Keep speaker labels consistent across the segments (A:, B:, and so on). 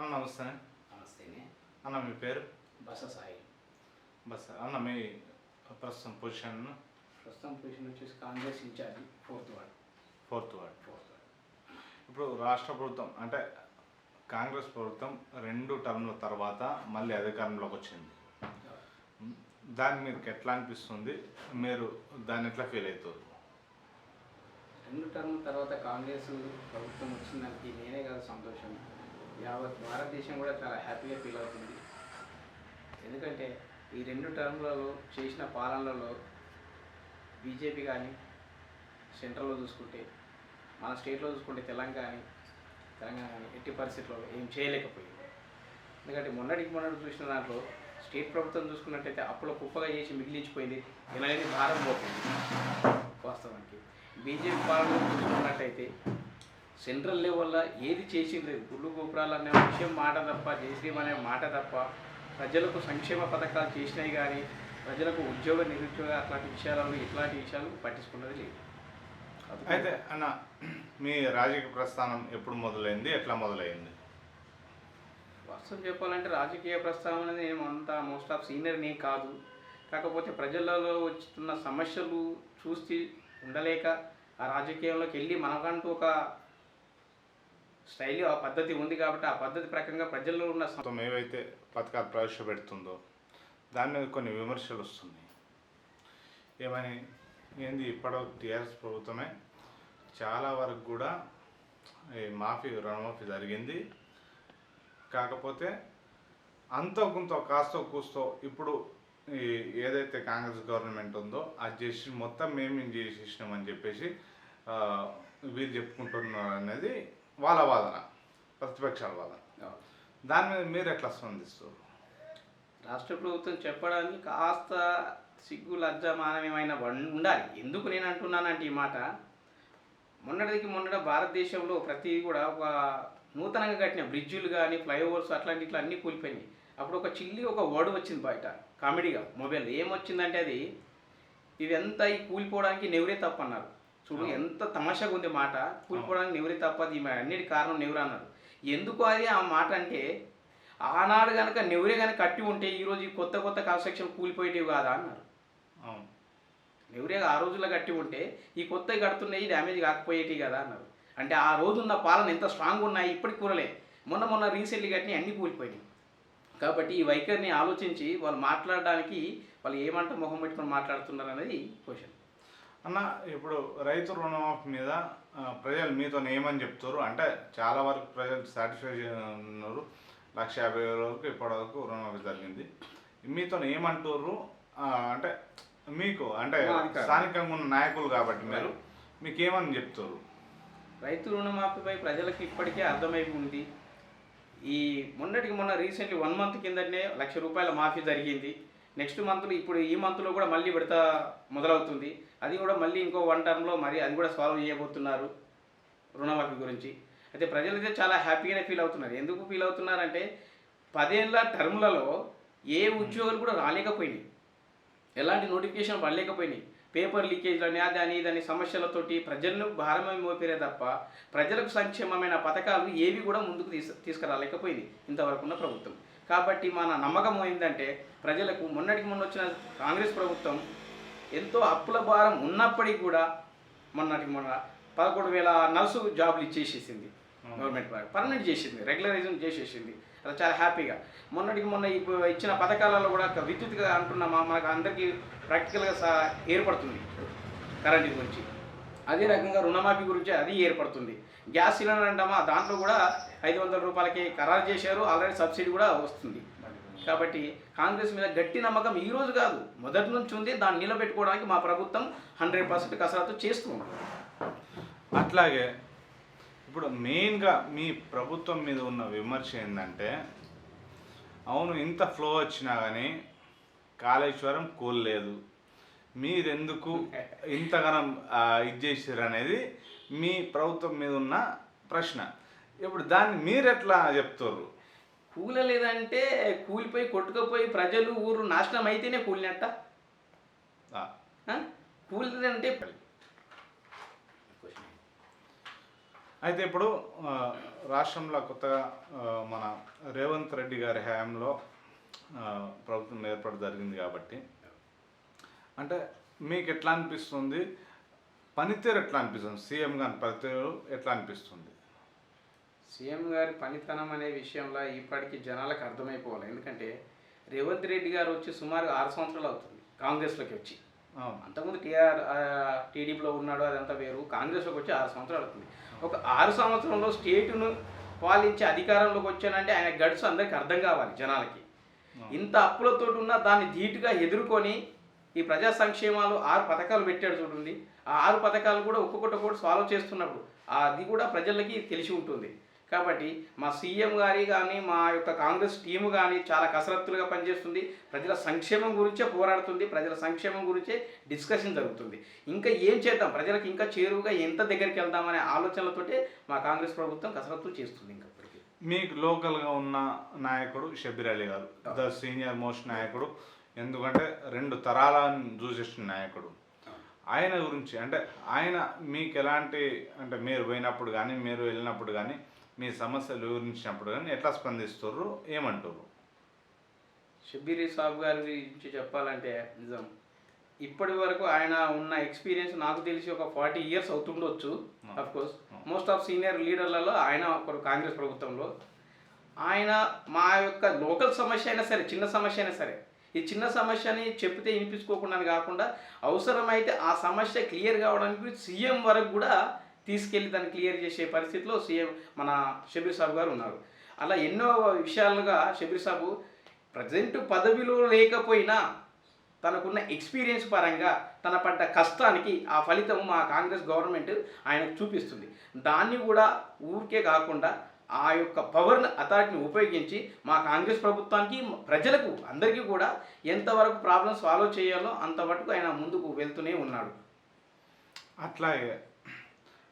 A: అన్న నమస్తే.
B: నమస్తేనే
A: అన్న మీ పేరు?
B: బస సాయి.
A: బస్ అన్న మీ ప్రస్తుతం పొజిషన్
B: ప్రస్తుతం పొజిషన్ వచ్చేసి Congress incharge fourth ward.
A: Fourth ward.
B: Fourth ward.
A: ఇప్పుడు రాష్ట్ర ప్రభుత్వం అంటే కాంగ్రెస్ ప్రభుత్వం రెండు టర్మ్ల తర్వాత మళ్ళీ అధికారంలోకి వచ్చింది. దాన్ని మీకు ఎట్లా అనిపిస్తుంది? మీరు దాన్ని ఎట్లా ఫీల్ అవుతారు?
B: రెండు టర్మ్ తర్వాత కాంగ్రెస్ ప్రభుత్వం వచ్చిందానికి నేనే కాదు సంతోషం. యావత్ భారతదేశం కూడా చాలా హ్యాపీగా ఫీల్ అవుతుంది. ఎందుకంటే ఈ రెండు టర్మ్లలో చేసిన పాలనలలో బీజేపీ కానీ సెంట్రల్లో చూసుకుంటే మన స్టేట్లో చూసుకుంటే తెలంగాణ తెలంగాణ కానీ ఎట్టి పరిస్థితుల్లో ఏం చేయలేకపోయింది. ఎందుకంటే మొన్నటికి మొన్నటి చూసిన దాంట్లో స్టేట్ ప్రభుత్వం చూసుకున్నట్టయితే అప్పుల కుప్పగా చేసి మిగిలించిపోయింది. ఇలాంటి భారం పోతుంది వాస్తవానికి. బీజేపీ పాలన చూసుకున్నట్టయితే సెంట్రల్ లెవెల్లో ఏది చేసింది గుళ్ళు గోపురాలు అనే విషయం మాట తప్ప జయశ్రీం అనే మాట తప్ప ప్రజలకు సంక్షేమ పథకాలు చేసినాయి కానీ ప్రజలకు ఉద్యోగ నిరుద్యోగ అట్లాంటి విషయాలను ఇట్లాంటి విషయాలు పట్టించుకున్నది లేదు.
A: అయితే అన్న మీ రాజకీయ ప్రస్థానం ఎప్పుడు మొదలైంది? ఎట్లా మొదలైంది?
B: వాస్తవం చెప్పాలంటే రాజకీయ ప్రస్తావన అనేది నేను అంత మోస్ట్ ఆఫ్ సీనియర్ నేను కాదు. కాకపోతే ప్రజలలో వస్తున్న సమస్యలు చూసి ఉండలేక ఆ రాజకీయంలోకి వెళ్ళి మనకంటూ ఒక స్టైల్ ఆ పద్ధతి ఉంది కాబట్టి ఆ పద్ధతి ప్రకారంగా ప్రజల్లో ఉన్న సమ-
A: ఏవైతే పథకాలు ప్రవేశపెడుతుందో దాని మీద కొన్ని విమర్శలు వస్తున్నాయి. ఏమని ఏంది ఇప్పటి టీఆర్ఎస్ ప్రభుత్వమే చాలా వరకు కూడా ఈ మాఫీ రుణమాఫీ జరిగింది. కాకపోతే అంతో కొంత కాస్తో కూస్తో ఇప్పుడు ఈ ఏదైతే కాంగ్రెస్ గవర్నమెంట్ ఉందో అది చేసి మొత్తం మేము చేసేసినామని చెప్పేసి వీరు చెప్పుకుంటున్నారు అనేది వాళ్ళ వాదన ప్రతిపక్షాల వాదన. దాని మీద మీరు ఎట్లా స్పందిస్తారు?
B: రాష్ట్ర ప్రభుత్వం చెప్పడానికి కాస్త సిగ్గు లజ్జ మానవీయమైన వన్- ఉండాలి. ఎందుకు నేను అంటున్నానంటే ఈ మాట? మొన్నటికి మొన్నట భారతదేశంలో ప్రతి కూడా ఒక నూతనంగా కట్టిన బ్రిడ్జులు కానీ ఫ్లైఓవర్స్ అట్లాంటి ఇట్లా అన్నీ కూలిపోయినాయి. అప్పుడు ఒక చిల్లి ఒక వర్డ్ వచ్చింది బయట కామెడీగా. మొబైల్ ఏమొచ్చిందంటే అది ఇదంతా ఈ కూలిపోవడానికి నెవరే తప్పు అన్నారు చూడు. ఎంత తమాషాగా ఉంది మాట. కూలిపోవడానికి నెవరే తప్పది ఈ అన్నిటి కారణం నెవరు అన్నారు. ఎందుకు అది? ఆ మాట అంటే ఆనాడు కనుక నెవరే కనుక కట్టి ఉంటే ఈరోజు ఈ కొత్త కొత్త కన్స్ట్రక్షన్ కూలిపోయేటివి కాదా అన్నారు.
A: అవును.
B: నెవరే ఆ రోజుల్లో కట్టి ఉంటే ఈ కొత్తవి కడుతున్నాయి డ్యామేజ్ కాకపోయేటి కదా అన్నారు. అంటే ఆ రోజున్న పాలన ఎంత స్ట్రాంగ్ ఉన్నాయి ఇప్పటికి కూరలే. మొన్న మొన్న రీసెంట్లీ కట్టిన అన్ని కూలిపోయినాయి. కాబట్టి ఈ వైఖరిని ఆలోచించి వాళ్ళు మాట్లాడడానికి వాళ్ళు ఏమంట మొహం పెట్టుకొని మాట్లాడుతున్నారు అనేది క్వశ్చన్
A: అన్న ఇప్పుడు రైతు రుణమాఫీ మీద ప్రజలు మీతో ఏమని చెప్తారు? అంటే చాలా వరకు ప్రజలు సాటిస్ఫై ఉన్నారు. లక్ష యాభై వేల వరకు ఇప్పటి వరకు రుణమాఫీ జరిగింది. మీతో ఏమంటారు? అంటే మీకు అంటే. స్థానికంగా ఉన్న నాయకులు కాబట్టి మీరు మీకు ఏమని చెప్తారు?
B: రైతు రుణమాఫీపై ప్రజలకు ఇప్పటికే అర్థమై ఉంది ఈ మొన్నటికి మొన్న రీసెంట్లీ వన్ మంత్ కిందనే లక్ష రూపాయల మాఫీ జరిగింది. నెక్స్ట్ మంత్లో ఇప్పుడు ఈ మంత్లో కూడా మళ్ళీ విడత మొదలవుతుంది. అది కూడా మళ్ళీ ఇంకో వన్ టర్మ్లో మరి అది కూడా సాల్వ్ చేయబోతున్నారు రుణమాఫీ గురించి. అయితే ప్రజలైతే చాలా హ్యాపీగానే ఫీల్ అవుతున్నారు. ఎందుకు ఫీల్ అవుతున్నారంటే పదేళ్ళ టర్మ్లలో ఏ ఉద్యోగాలు కూడా రాలేకపోయినాయి. ఎలాంటి నోటిఫికేషన్ పడలేకపోయినాయి. పేపర్ లీకేజ్లని అదని ఇదని సమస్యలతోటి ప్రజలను భారమే మోపిరే తప్ప ప్రజలకు సంక్షేమమైన పథకాలు ఏవి కూడా ముందుకు తీసు తీసుకురాలేకపోయింది ఇంతవరకు ఉన్న ప్రభుత్వం. కాబట్టి మన నమ్మకం ఏంటంటే ప్రజలకు మొన్నటికి మొన్న వచ్చిన కాంగ్రెస్ ప్రభుత్వం ఎంతో అప్పుల భారం ఉన్నప్పటికీ కూడా మొన్నటికి మొన్న పదకొండు వేల నర్సు జాబులు ఇచ్చేసేసింది గవర్నమెంట్ పర్మనెంట్ చేసింది రెగ్యులరైజేషన్ చేసేసింది. అది చాలా హ్యాపీగా. మొన్నటికి మొన్న ఇప్పుడు ఇచ్చిన పథకాలలో కూడా విద్యుత్గా అంటున్నామా మనకు అందరికీ ప్రాక్టికల్గా సా ఏర్పడుతుంది కరెంట్ గురించి. అదే రకంగా రుణమాఫీ గురించి అది ఏర్పడుతుంది. గ్యాస్ సిలిండర్ అంటామా దాంట్లో కూడా ఐదు వందల రూపాయలకి ఖరారు చేశారు ఆల్రెడీ సబ్సిడీ కూడా వస్తుంది. కాబట్టి కాంగ్రెస్ మీద గట్టి నమ్మకం ఈ రోజు కాదు మొదటి నుంచి ఉంది దాన్ని నిలబెట్టుకోవడానికి మా ప్రభుత్వం హండ్రెడ్ పర్సెంట్ కసరత్తు చేస్తూ
A: అట్లాగే ఇప్పుడు మెయిన్గా మీ ప్రభుత్వం మీద ఉన్న విమర్శ ఏంటంటే అవును ఇంత ఫ్లో వచ్చినా కానీ కాళేశ్వరం కోల్లేదు. మీరెందుకు ఇంతగానం ఇది చేసారు అనేది మీ ప్రభుత్వం మీద ఉన్న ప్రశ్న. ఇప్పుడు దాన్ని మీరు ఎట్లా చెప్తారు
B: కూలలేదంటే కూలిపోయి కొట్టుకుపోయి ప్రజలు ఊరు నాశనం అయితేనే కూలినట్ట? కూలిదంటే
A: అయితే ఇప్పుడు రాష్ట్రంలో కొత్తగా మన రేవంత్ రెడ్డి గారి హయాంలో ప్రభుత్వం ఏర్పాటు జరిగింది కాబట్టి అంటే మీకు ఎట్లా అనిపిస్తుంది పనితీరు ఎట్లా అనిపిస్తుంది సీఎం గారి పనితీరు ఎట్లా అనిపిస్తుంది
B: సీఎం గారి పనితనం అనే విషయంలో ఇప్పటికీ జనాలకు అర్థమైపోవాలి. ఎందుకంటే రేవంత్ రెడ్డి గారు వచ్చి సుమారు ఆరు సంవత్సరాలు అవుతుంది కాంగ్రెస్లోకి వచ్చి. అంతకుముందు టీఆర్ టీడీపీలో ఉన్నాడు అదంతా వేరు. కాంగ్రెస్లోకి వచ్చి ఆరు సంవత్సరాలు అవుతుంది. ఒక ఆరు సంవత్సరంలో స్టేటును పాలించి అధికారంలోకి వచ్చానంటే ఆయన గడుసు అందరికీ అర్థం కావాలి జనాలకి. ఇంత అప్పులతో ఉన్న దాన్ని ధీటుగా ఎదుర్కొని ఈ ప్రజా సంక్షేమాలు ఆరు పథకాలు పెట్టాడు చూడండి. ఆ ఆరు పథకాలు కూడా ఒక్కొక్కటి ఒక్కొక్కటి సాల్వ్ చేస్తున్నప్పుడు అది కూడా ప్రజలకి తెలిసి ఉంటుంది. కాబట్టి మా సీఎం గారి కానీ మా యొక్క కాంగ్రెస్ టీము కానీ చాలా కసరత్తులుగా పనిచేస్తుంది. ప్రజల సంక్షేమం గురించే పోరాడుతుంది. ప్రజల సంక్షేమం గురించే డిస్కషన్ జరుగుతుంది. ఇంకా ఏం చేద్దాం? ప్రజలకు ఇంకా చేరువుగా ఎంత దగ్గరికి వెళ్దామనే ఆలోచనలతోటే మా కాంగ్రెస్ ప్రభుత్వం కసరత్తు చేస్తుంది ఇంకా
A: మీకు లోకల్గా ఉన్న నాయకుడు షబీర్ అలీ గారు ద సీనియర్ మోస్ట్ నాయకుడు. ఎందుకంటే రెండు తరాలను చూసేసిన నాయకుడు. ఆయన గురించి అంటే ఆయన మీకు ఎలాంటి అంటే మీరు పోయినప్పుడు కానీ మీరు వెళ్ళినప్పుడు కానీ మీ సమస్యలు వివరించినప్పుడు కానీ ఎట్లా స్పందిస్తుర్రు ఏమంటారు
B: షబ్బీర్ సాబ్ గారి గురించి చెప్పాలంటే నిజం. ఇప్పటి వరకు ఆయన ఉన్న ఎక్స్పీరియన్స్ నాకు తెలిసి ఒక ఫార్టీ ఇయర్స్ అవుతుండొచ్చు కోర్స్ మోస్ట్ ఆఫ్ సీనియర్ లీడర్లలో ఆయన ఒకరు కాంగ్రెస్ ప్రభుత్వంలో. ఆయన మా యొక్క లోకల్ సమస్య అయినా సరే చిన్న సమస్య అయినా సరే ఈ చిన్న సమస్యని చెప్తే వినిపించుకోకుండా కాకుండా అవసరమైతే ఆ సమస్య క్లియర్ కావడానికి సీఎం వరకు కూడా తీసుకెళ్ళి దాన్ని క్లియర్ చేసే పరిస్థితిలో సీఎం మన షబీర్ సాబు గారు ఉన్నారు. అలా ఎన్నో విషయాలుగా షబీర్ సాబు ప్రజెంట్ పదవిలో లేకపోయినా తనకున్న ఎక్స్పీరియన్స్ పరంగా తన పడ్డ కష్టానికి ఆ ఫలితం మా కాంగ్రెస్ గవర్నమెంట్ ఆయనకు చూపిస్తుంది. దాన్ని కూడా ఊరికే కాకుండా ఆ యొక్క పవర్ని అథారిటీని ఉపయోగించి మా కాంగ్రెస్ ప్రభుత్వానికి ప్రజలకు అందరికీ కూడా ఎంతవరకు ప్రాబ్లమ్స్ సాల్వ్ చేయాలో అంతవరకు ఆయన ముందుకు వెళ్తూనే ఉన్నాడు.
A: అట్లాగే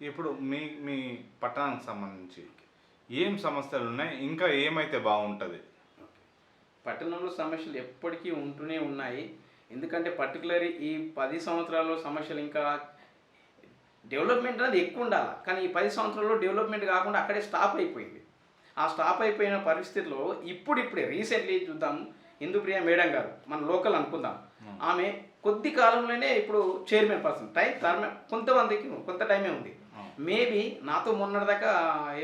A: ఇప్పుడు మీ మీ పట్టణానికి సంబంధించి ఏం సమస్యలు ఉన్నాయి? ఇంకా ఏమైతే బాగుంటుంది?
B: పట్టణంలో సమస్యలు ఎప్పటికీ ఉంటూనే ఉన్నాయి. ఎందుకంటే పర్టికులర్ ఈ పది సంవత్సరాల్లో సమస్యలు ఇంకా డెవలప్మెంట్ అనేది ఎక్కువ ఉండాలి కానీ ఈ పది సంవత్సరాల్లో డెవలప్మెంట్ కాకుండా అక్కడే స్టాప్ అయిపోయింది. ఆ స్టాప్ అయిపోయిన పరిస్థితిలో ఇప్పుడిప్పుడే రీసెంట్లీ చూద్దాం ఇందుప్రియ మేడం గారు మన లోకల్ అనుకుందాం. ఆమె కొద్ది కాలంలోనే ఇప్పుడు చైర్మన్ పర్సన్ టైం టర్మ్ కొంతమందికి కొంత టైమే ఉంది. మేబీ నాతో మొన్నటిదాకా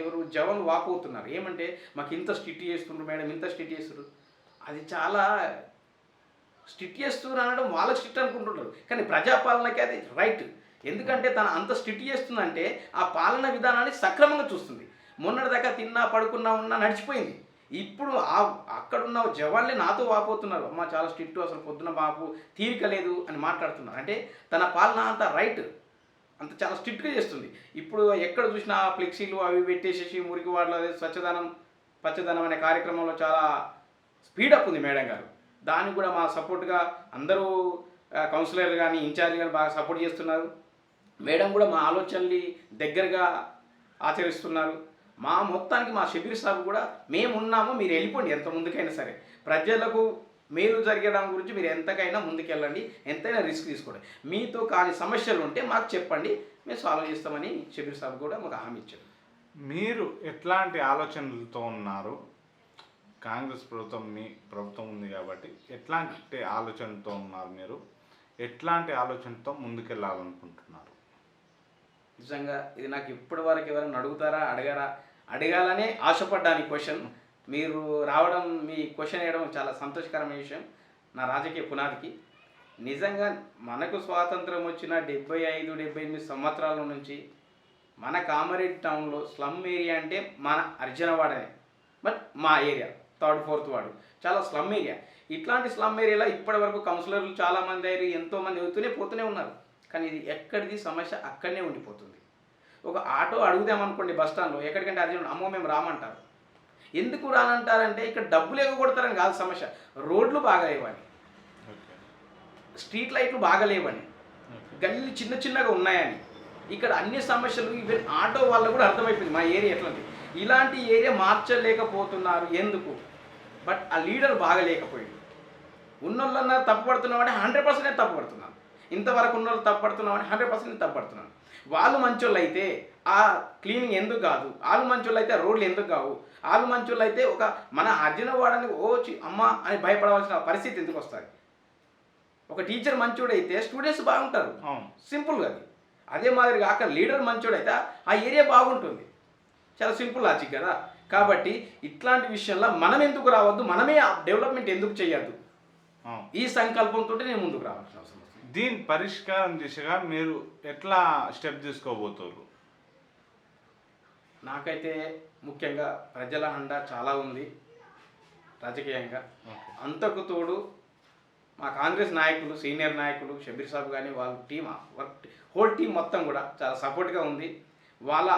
B: ఎవరు జవాన్లు వాపోతున్నారు ఏమంటే మాకు ఇంత స్ట్రిక్ట్ చేస్తుండ్రు మేడం ఇంత స్ట్రిక్ట్ చేస్తుండ్రు. అది చాలా స్ట్రిక్ట్ చేస్తున్నారు అనడం వాళ్ళకి స్ట్రిక్ట్ అనుకుంటున్నారు కానీ ప్రజాపాలనకి అది రైట్. ఎందుకంటే తను అంత స్ట్రిక్ట్ చేస్తుందంటే ఆ పాలన విధానాన్ని సక్రమంగా చూస్తుంది. మొన్నటిదాకా తిన్నా పడుకున్నా ఉన్నా నడిచిపోయింది. ఇప్పుడు ఆ అక్కడున్న జవాన్లే నాతో వాపోతున్నారు. అమ్మ చాలా స్ట్రిక్ట్ అసలు పొద్దున బాబు తీరిక లేదు అని మాట్లాడుతున్నారు. అంటే తన పాలన అంత రైట్ అంత చాలా స్ట్రిక్ట్గా చేస్తుంది. ఇప్పుడు ఎక్కడ చూసినా ఫ్లెక్సీలు అవి పెట్టేసేసి మురికి వాడలు అదే స్వచ్ఛదనం పచ్చదనం అనే కార్యక్రమంలో చాలా స్పీడప్ ఉంది మేడం గారు. దానికి కూడా మా సపోర్ట్గా అందరూ కౌన్సిలర్లు కానీ ఇన్ఛార్జ్ కానీ బాగా సపోర్ట్ చేస్తున్నారు. మేడం కూడా మా ఆలోచనల్ని దగ్గరగా ఆచరిస్తున్నారు. మా మొత్తానికి మా షబీర్ సాబ్ కూడా మేము ఉన్నాము మీరు వెళ్ళిపోండి ఎంత ముందుకైనా సరే. ప్రజలకు మేలు జరగడం గురించి మీరు ఎంతకైనా ముందుకెళ్ళండి ఎంతైనా రిస్క్ తీసుకోండి. మీతో కాని సమస్యలు ఉంటే మాకు చెప్పండి మేము సాల్వ్ చేస్తామని షబీర్ సాబ్ కూడా మాకు హామీ ఇచ్చారు.
A: మీరు ఎట్లాంటి ఆలోచనలతో ఉన్నారు? కాంగ్రెస్ ప్రభుత్వం మీ ప్రభుత్వం ఉంది కాబట్టి ఎట్లాంటి ఆలోచనతో ఉన్నారు మీరు? ఎట్లాంటి ఆలోచనతో ముందుకెళ్ళాలనుకుంటున్నారు?
B: నిజంగా ఇది నాకు ఇప్పటి వరకు ఎవరైనా అడుగుతారా అడగారా? అడగాలనే ఆశపడ్డాను ఈ క్వశ్చన్ మీరు రావడం మీ క్వశ్చన్ వేయడం చాలా సంతోషకరమైన విషయం. నా రాజకీయ పునాదికి. నిజంగా మనకు స్వాతంత్రం వచ్చిన డెబ్బై ఐదు డెబ్బై ఎనిమిది సంవత్సరాల నుంచి మన కామారెడ్డి టౌన్లో స్లమ్ ఏరియా అంటే మన అర్జునవాడనే. బట్ మా ఏరియా థర్డ్ ఫోర్త్ వాడు చాలా స్లమ్ ఏరియా. ఇట్లాంటి స్లమ్ ఏరియాలో ఇప్పటి వరకు కౌన్సిలర్లు చాలామంది అయ్యారు ఎంతోమంది అవుతూనే పోతూనే ఉన్నారు. కానీ ఇది ఎక్కడిది సమస్య అక్కడనే ఉండిపోతుంది. ఒక ఆటో అడుగుదామనుకోండి బస్ స్టాండ్లో ఎక్కడికంటే అర్జెంట్ అమ్మో మేము రామంటారు. ఎందుకు రానంటారంటే ఇక్కడ డబ్బులు ఎగగొడతారని కాదు సమస్య. రోడ్లు బాగా లేవని స్ట్రీట్ లైట్లు బాగా లేవని గల్లీలు చిన్న చిన్నగా ఉన్నాయని. ఇక్కడ అన్ని సమస్యలు ఈవెన్ ఆటో వాళ్ళకు కూడా అర్థమైపోయింది మా ఏరియా ఎట్లాంటి ఇలాంటి ఏరియా మార్చలేకపోతున్నారు ఎందుకు? బట్ ఆ లీడర్ బాగా లేకపోయింది ఉన్నోళ్ళన్నా తప్పు పడుతున్నామంటే హండ్రెడ్ పర్సెంట్ తప్పు పడుతున్నాను ఇంతవరకు ఉన్నోళ్ళు తప్పు పడుతున్నామని హండ్రెడ్ పర్సెంట్ తప్పు పడుతున్నాను వాళ్ళు మంచోళ్ళు అయితే ఆ క్లీనింగ్ ఎందుకు కాదు? వాళ్ళు మంచోళ్ళు అయితే రోడ్లు ఎందుకు కావు? వాళ్ళు మంచోళ్ళు అయితే ఒక మన అర్జున వాడని ఓ అమ్మ అని భయపడవలసిన పరిస్థితి ఎందుకు వస్తుంది? ఒక టీచర్ మంచోడైతే స్టూడెంట్స్ బాగుంటారు. సింపుల్గా అది. అదే మాదిరి కాక లీడర్ మంచోడైతే ఆ ఏరియా బాగుంటుంది. చాలా సింపుల్ లాజిక్ కదా. కాబట్టి ఇట్లాంటి విషయంలో మనం ఎందుకు రావద్దు? మనమే ఆ డెవలప్మెంట్ ఎందుకు చేయొద్దు? ఈ సంకల్పంతో నేను ముందుకు రావాల్సిన అవసరం
A: దీని పరిష్కారం దిశగా మీరు ఎట్లా స్టెప్ తీసుకోబోతున్నారు
B: నాకైతే ముఖ్యంగా ప్రజల హండ చాలా ఉంది రాజకీయంగా. అంతకు తోడు మా కాంగ్రెస్ నాయకులు సీనియర్ నాయకులు షబీర్ సాబ్ కానీ వాళ్ళ టీం వర్క్ హోల్ టీం మొత్తం కూడా చాలా సపోర్ట్గా ఉంది. వాళ్ళ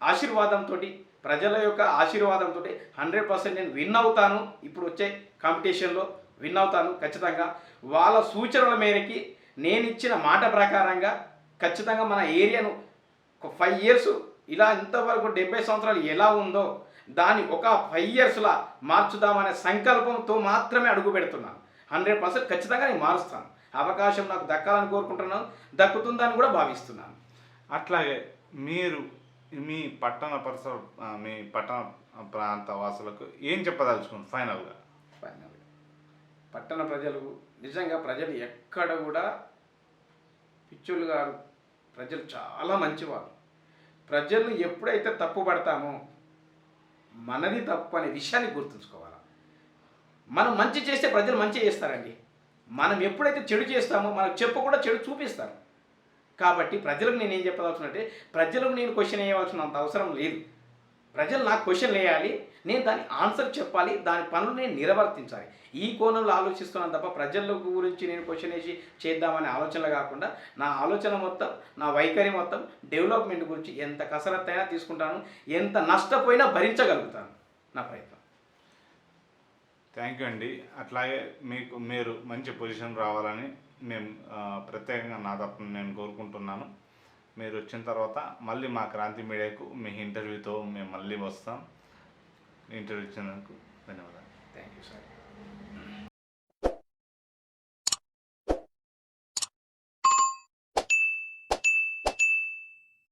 B: ఆశీర్వాదంతో ప్రజల యొక్క ఆశీర్వాదంతో హండ్రెడ్ పర్సెంట్ నేను విన్ అవుతాను. ఇప్పుడు వచ్చే కాంపిటీషన్లో విన్ అవుతాను ఖచ్చితంగా. వాళ్ళ సూచనల మేరకి నేను ఇచ్చిన మాట ప్రకారంగా ఖచ్చితంగా మన ఏరియాను ఒక ఫైవ్ ఇయర్స్ ఇలా ఇంతవరకు డెబ్బై సంవత్సరాలు ఎలా ఉందో దాన్ని ఒక ఫైవ్ ఇయర్స్లా మార్చుదామనే సంకల్పంతో మాత్రమే అడుగు పెడుతున్నాను. హండ్రెడ్ పర్సెంట్ ఖచ్చితంగా నేను మారుస్తాను. అవకాశం నాకు దక్కాలని కోరుకుంటున్నాను. దక్కుతుందని కూడా భావిస్తున్నాను.
A: అట్లాగే మీరు మీ పట్టణ పరిసర మీ పట్టణ ప్రాంత వాసులకు ఏం చెప్పదలుచుకున్నారు? ఫైనల్గా
B: ఫైనల్గా పట్టణ ప్రజలు నిజంగా ప్రజలు ఎక్కడ కూడా పిచ్చోళ్ళు గారు ప్రజలు చాలా మంచివారు. ప్రజలు ఎప్పుడైతే తప్పు పడతామో మనది తప్పు అనే విషయాన్ని గుర్తుంచుకోవాలి? మనం మంచి చేస్తే ప్రజలు మంచి చేస్తారండి. మనం ఎప్పుడైతే చెడు చేస్తామో మనకు చెప్పకుండా చెడు చూపిస్తారు. కాబట్టి ప్రజలకు నేను ఏం చెప్పదలుచునంటే ప్రజలకు నేను క్వశ్చన్ వేయవలసినంత అవసరం లేదు. ప్రజలు నాకు క్వశ్చన్ వేయాలి నేను దాని ఆన్సర్ చెప్పాలి దాని పనులు నేను నిర్వర్తించాలి. ఈ కోణంలో ఆలోచిస్తున్నాను తప్ప ప్రజల గురించి నేను క్వశ్చన్ వేసి చేద్దామనే ఆలోచనలు కాకుండా నా ఆలోచన మొత్తం నా వైఖరి మొత్తం డెవలప్మెంట్ గురించి ఎంత కసరత్తు అయినా తీసుకుంటాను ఎంత నష్టపోయినా భరించగలుగుతాను. నా ప్రయత్నం.
A: థ్యాంక్ యూ అండి. అట్లాగే మీకు మీరు మంచి పొజిషన్ రావాలని మేము ప్రత్యేకంగా నా తరపున నేను కోరుకుంటున్నాను. మీరు వచ్చిన తర్వాత మళ్ళీ మా క్రాంతి మీడియాకు మీ ఇంటర్వ్యూతో మేము మళ్ళీ వస్తాం. ఇంటర్వ్యూ ఇచ్చినందుకు ధన్యవాదాలు.
B: Thank you sir